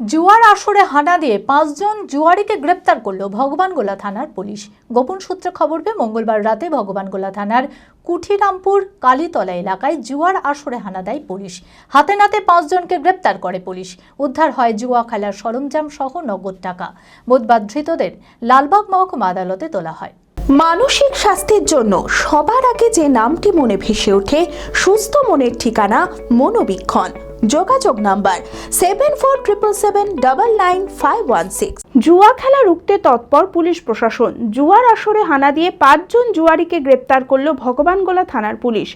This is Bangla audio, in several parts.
জুয়ার আসরে হানা দিয়ে পাঁচজন জুয়ারিকে গ্রেপ্তার করল ভগবানগোলা থানার পুলিশ। গোপন সূত্রে খবর পেয়ে মঙ্গলবার রাতে ভগবানগোলা থানার কুঠিরামপুর কালীতলা এলাকায় জুয়ার আসরে হানা দেয় পুলিশ। হাতে নাতে পাঁচজনকে গ্রেপ্তার করে পুলিশ। উদ্ধার হয় জুয়া খেলার সরঞ্জাম সহ নগদ টাকা। বুধবার ধৃতদের লালবাগ মহকুমা আদালতে তোলা হয়। মানসিক স্বাস্থ্যের জন্য সবার আগে যে নামটি মনে ভেসে ওঠে, সুস্থ মনের ঠিকানা মনোবীক্ষণ। যোগাযোগ number seven four triple seven double nine five one six জুয়া খেলা রুখতে তৎপর পুলিশ প্রশাসন। জুয়ার আসরে হানা দিয়ে পাঁচজন জুয়ারিকে গ্রেপ্তার করল ভগবানগোলা থানার পুলিশ।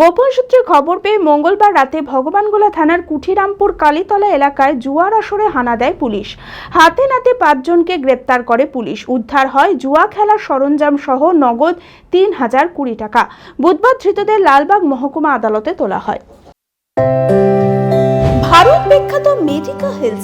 গোপন সূত্রে খবর পেয়ে মঙ্গলবার রাতে ভগবানগোলা থানার কুঠিরামপুর কালীতলা এলাকায় জুয়ার আসরে হানা দেয় পুলিশ। হাতে নাতে পাঁচজনকে গ্রেপ্তার করে পুলিশ। উদ্ধার হয় জুয়া খেলার সরঞ্জাম সহ নগদ তিন হাজার কুড়ি টাকা। বুধবার ধৃতদের লালবাগ মহকুমা আদালতে তোলা হয়। ভারত বিখ্যাত মেডিকা হেলথ